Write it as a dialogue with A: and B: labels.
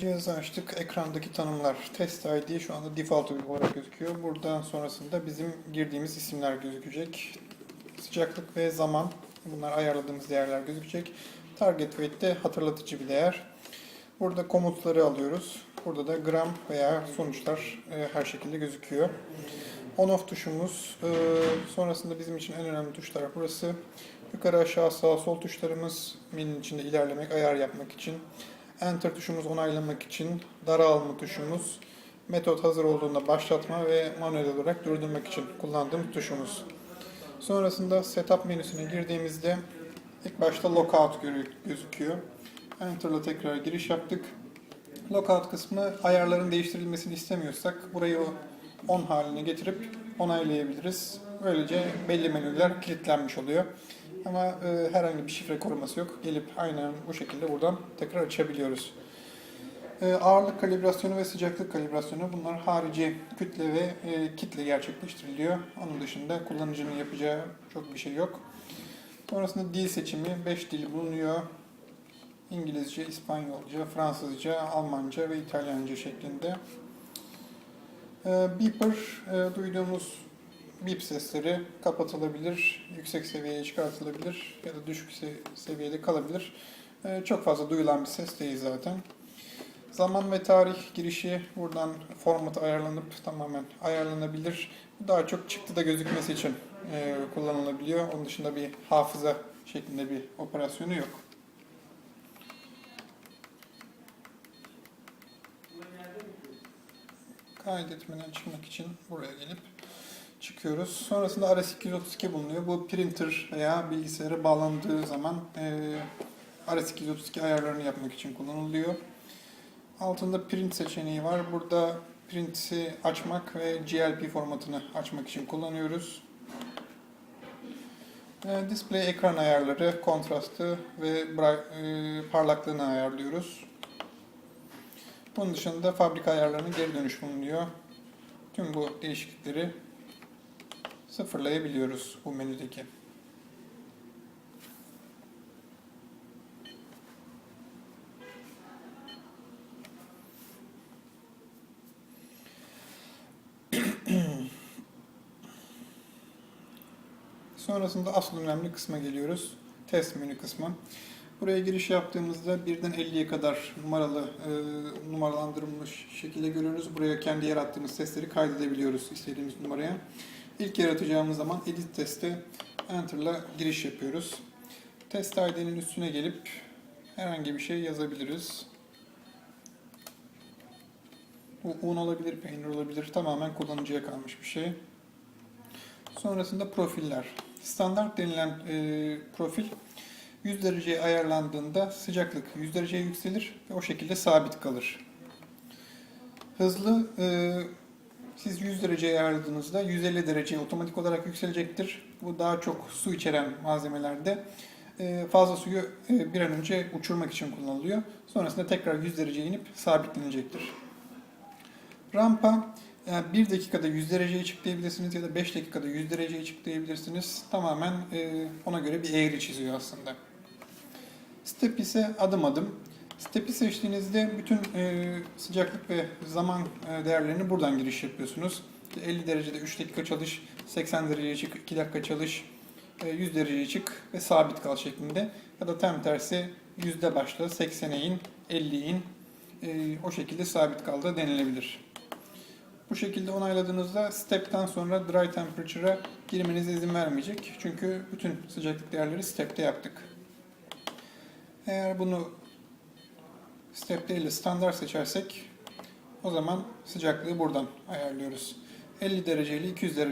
A: Cihazı açtık. Ekrandaki tanımlar test ID şu anda default olarak gözüküyor. Buradan sonrasında bizim girdiğimiz isimler gözükecek. Sıcaklık ve zaman bunlar ayarladığımız değerler gözükecek. Target weight de hatırlatıcı bir değer. Burada komutları alıyoruz. Burada da gram veya sonuçlar e, her şekilde gözüküyor. On off tuşumuz. e, sonrasında bizim için en önemli tuşlar burası. Yukarı aşağı sağ sol tuşlarımız menünün içinde ilerlemek, ayar yapmak için. Enter tuşumuz onaylamak için. Daralma tuşumuz. Metot hazır olduğunda başlatma ve manuel olarak durdurmak için kullandığım tuşumuz. Sonrasında setup menüsüne girdiğimizde ilk başta lockout gözüküyor. Enter'la tekrar giriş yaptık. Lockout kısmı ayarların değiştirilmesini istemiyorsak burayı on haline getirip onaylayabiliriz. Böylece belli menüler kilitlenmiş oluyor. Ama e, herhangi bir şifre koruması yok. Gelip aynen bu şekilde buradan tekrar açabiliyoruz. E, ağırlık kalibrasyonu ve sıcaklık kalibrasyonu bunlar harici kütle ve e, kitle gerçekleştiriliyor. Onun dışında kullanıcının yapacağı çok bir şey yok. Sonrasında dil seçimi 5 dil bulunuyor. İngilizce, İspanyolca, Fransızca, Almanca ve İtalyanca şeklinde. Ee, Beeper, e, duyduğumuz bip sesleri kapatılabilir, yüksek seviyeye çıkartılabilir ya da düşük se- seviyede kalabilir. Ee, Çok fazla duyulan bir ses değil zaten. Zaman ve tarih girişi buradan format ayarlanıp tamamen ayarlanabilir. Daha çok çıktıda gözükmesi için e, kullanılabiliyor. Onun dışında bir hafıza şeklinde bir operasyonu yok. kaydetmeden çıkmak için buraya gelip çıkıyoruz. Sonrasında RS232 bulunuyor. Bu printer veya bilgisayara bağlandığı zaman e, RS232 ayarlarını yapmak için kullanılıyor. Altında print seçeneği var. Burada print'i açmak ve GLP formatını açmak için kullanıyoruz. E, display ekran ayarları, kontrastı ve e, parlaklığını ayarlıyoruz. Bunun dışında fabrika ayarlarının geri dönüş bulunuyor. Tüm bu değişiklikleri sıfırlayabiliyoruz bu menüdeki. Sonrasında asıl önemli kısma geliyoruz. Test menü kısmı. Buraya giriş yaptığımızda birden 50'ye kadar numaralı e, numaralandırılmış şekilde görüyoruz. Buraya kendi yarattığımız testleri kaydedebiliyoruz istediğimiz numaraya. İlk yaratacağımız zaman edit teste enter'la giriş yapıyoruz. Test ID'nin üstüne gelip herhangi bir şey yazabiliriz. Bu un olabilir, peynir olabilir. Tamamen kullanıcıya kalmış bir şey. Sonrasında profiller. Standart denilen e, profil 100 dereceye ayarlandığında sıcaklık 100 dereceye yükselir ve o şekilde sabit kalır. Hızlı e, siz 100 dereceye ayarladığınızda 150 dereceye otomatik olarak yükselecektir. Bu daha çok su içeren malzemelerde e, fazla suyu e, bir an önce uçurmak için kullanılıyor. Sonrasında tekrar 100 dereceye inip sabitlenecektir. Rampa 1 dakikada 100 dereceye çıklayabilirsiniz ya da 5 dakikada 100 dereceye çıklayabilirsiniz. Tamamen e, ona göre bir eğri çiziyor aslında. Step ise adım adım. Step'i seçtiğinizde bütün e, sıcaklık ve zaman e, değerlerini buradan giriş yapıyorsunuz. 50 derecede 3 dakika çalış, 80 dereceye çık, 2 dakika çalış, e, 100 dereceye çık ve sabit kal şeklinde. Ya da tam tersi yüzde başla, 80'e in, 50'ye in, e, o şekilde sabit kal da denilebilir. Bu şekilde onayladığınızda step'ten sonra dry temperature'a girmenize izin vermeyecek. Çünkü bütün sıcaklık değerleri step'te yaptık. Eğer bunu step de standart seçersek o zaman sıcaklığı buradan ayarlıyoruz. 50 derece ile 200 derece